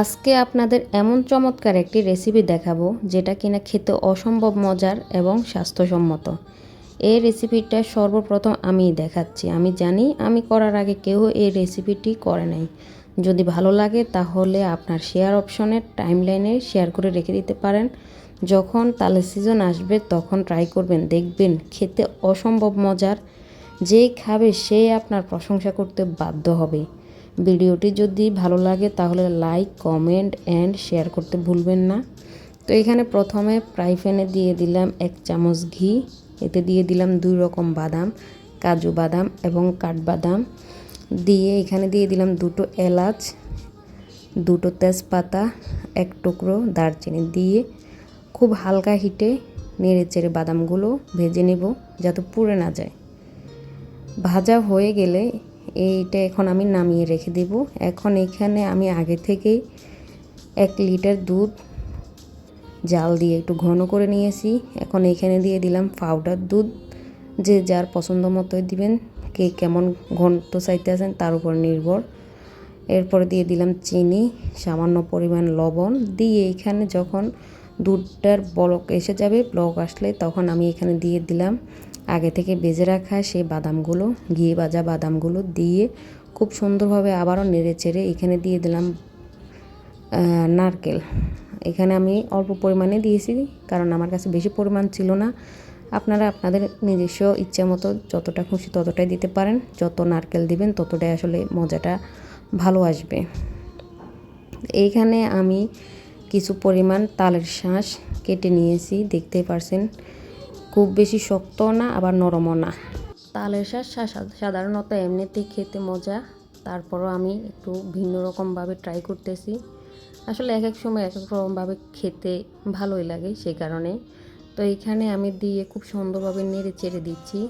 আজকে আপনাদের এমন চমৎকার একটি রেসিপি দেখাবো, যেটা কিনা খেতে অসম্ভব মজার এবং স্বাস্থ্যসম্মত। এই রেসিপিটা সর্বপ্রথম আমি দেখাচ্ছি। আমি জানি আমি করার আগে কেউ এই রেসিপিটি করে নাই। যদি ভালো লাগে তাহলে আপনার শেয়ার অপশনের টাইমলাইনে শেয়ার করে রেখে দিতে পারেন। যখন তালের সিজন আসবে তখন ট্রাই করবেন, দেখবেন খেতে অসম্ভব মজার। যেই খাবে সে আপনার প্রশংসা করতে বাধ্য হবে। ভিডিওটি যদি ভালো লাগে তাহলে লাইক, কমেন্ট অ্যান্ড শেয়ার করতে ভুলবেন না। তো এখানে প্রথমে ফ্রাই প্যানে দিয়ে দিলাম এক চামচ ঘি। এতে দিয়ে দিলাম দুই রকম বাদাম, কাজু বাদাম এবং কাঠবাদাম। দিয়ে এখানে দিয়ে দিলাম দুটো এলাচ, দুটো তেজপাতা, এক টুকরো দারচিনি। দিয়ে খুব হালকা হিটে নেড়ে চেড়ে বাদামগুলো ভেজে নেব যাতে পুড়ে না যায়। ভাজা হয়ে গেলে এইটা এখন আমি নামিয়ে রেখে দেব। এখন এখানে আমি আগে থেকেই এক লিটার দুধ জাল দিয়ে একটু ঘন করে নিয়েছি। এখন এখানে দিয়ে দিলাম পাউডার দুধ। যে যার পছন্দ মতোই দিবেন, কে কেমন ঘন্ট চাইতে আছেন তার উপর নির্ভর। এরপরে দিয়ে দিলাম চিনি, সামান্য পরিমাণ লবণ। দিয়ে এখানে যখন দুধটার বলক এসে যাবে, ব্লক আসলে তখন আমি এখানে দিয়ে দিলাম আগে থেকে বেজে রাখা সেই বাদামগুলো, ঘি ভাজা বাদামগুলো দিয়ে খুব সুন্দরভাবে আবারও নেড়ে চেড়ে এখানে দিয়ে দিলাম নারকেল। এখানে আমি অল্প পরিমাণে দিয়েছি, কারণ আমার কাছে বেশি পরিমাণ ছিল না। আপনারা আপনাদের নিজস্ব ইচ্ছা মতো যতটা খুশি ততটাই দিতে পারেন। যত নারকেল দিবেন ততটাই আসলে মজাটা ভালো আসবে। এইখানে আমি কিছু পরিমাণ তালের শাঁস কেটে নিয়েছি, দেখতেই পারছেন। খুব বেশি শক্ত না, আবার নরমও না। তালের শাঁস সাধারণত এমনিতেই খেতে মজা, তারপরও আমি একটু ভিন্ন রকমভাবে ট্রাই করতেছি। আসলে এক এক সময় এক এক রকমভাবে খেতে ভালোই লাগে সেই কারণে। তো এখানে আমি দিয়ে খুব সুন্দরভাবে নেড়ে চেড়ে দিচ্ছি।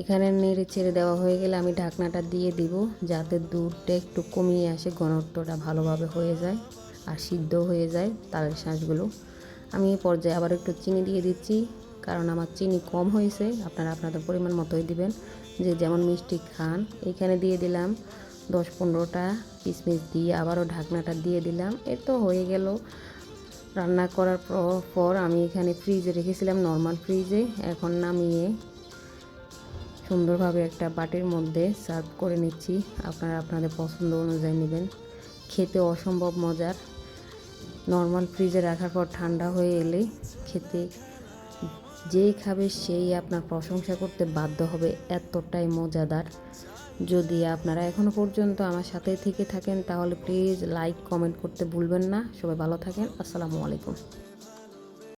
এখানে নেড়ে ছেড়ে দেওয়া হয়ে গেলে আমি ঢাকনাটা দিয়ে দিব, যাতে দুধটা একটু কমিয়ে আসে, ঘনত্বটা ভালোভাবে হয়ে যায় আর সিদ্ধ হয়ে যায় তালের শাঁসগুলো আমি এই পর্যায়ে আবার একটু চিনি দিয়ে দিচ্ছি, কারণ আমার চিনি কম হয়েছে। আপনারা আপনাদের পরিমাণ মতোই দিবেন। যে যেমন মিষ্টি খান এখানে দিয়ে দিলাম দশ পনেরোটা কিশমিশ দিয়ে আবারও ঢাকনাটা দিয়ে দিলাম। এ তো হয়ে গেল। রান্না করার পর আমি এখানে ফ্রিজে রেখেছিলাম নর্মাল ফ্রিজে। এখন নামিয়ে সুন্দরভাবে একটা বাটির মধ্যে সার্ভ করে নিচ্ছি। আপনারা আপনাদের পছন্দ অনুযায়ী নেবেন। খেতে অসম্ভব মজার। নর্মাল ফ্রিজে রাখার পর ঠান্ডা হয়ে এলে খেতে যেই খাবে সেই আপনার প্রশংসা করতে বাধ্য হবে। এতটাই মজাদার। যদি আপনারা এখনও পর্যন্ত আমার সাথে থেকে থাকেন, তাহলে প্লিজ লাইক কমেন্ট করতে ভুলবেন না। সবাই ভালো থাকেন। আসসালামু আলাইকুম।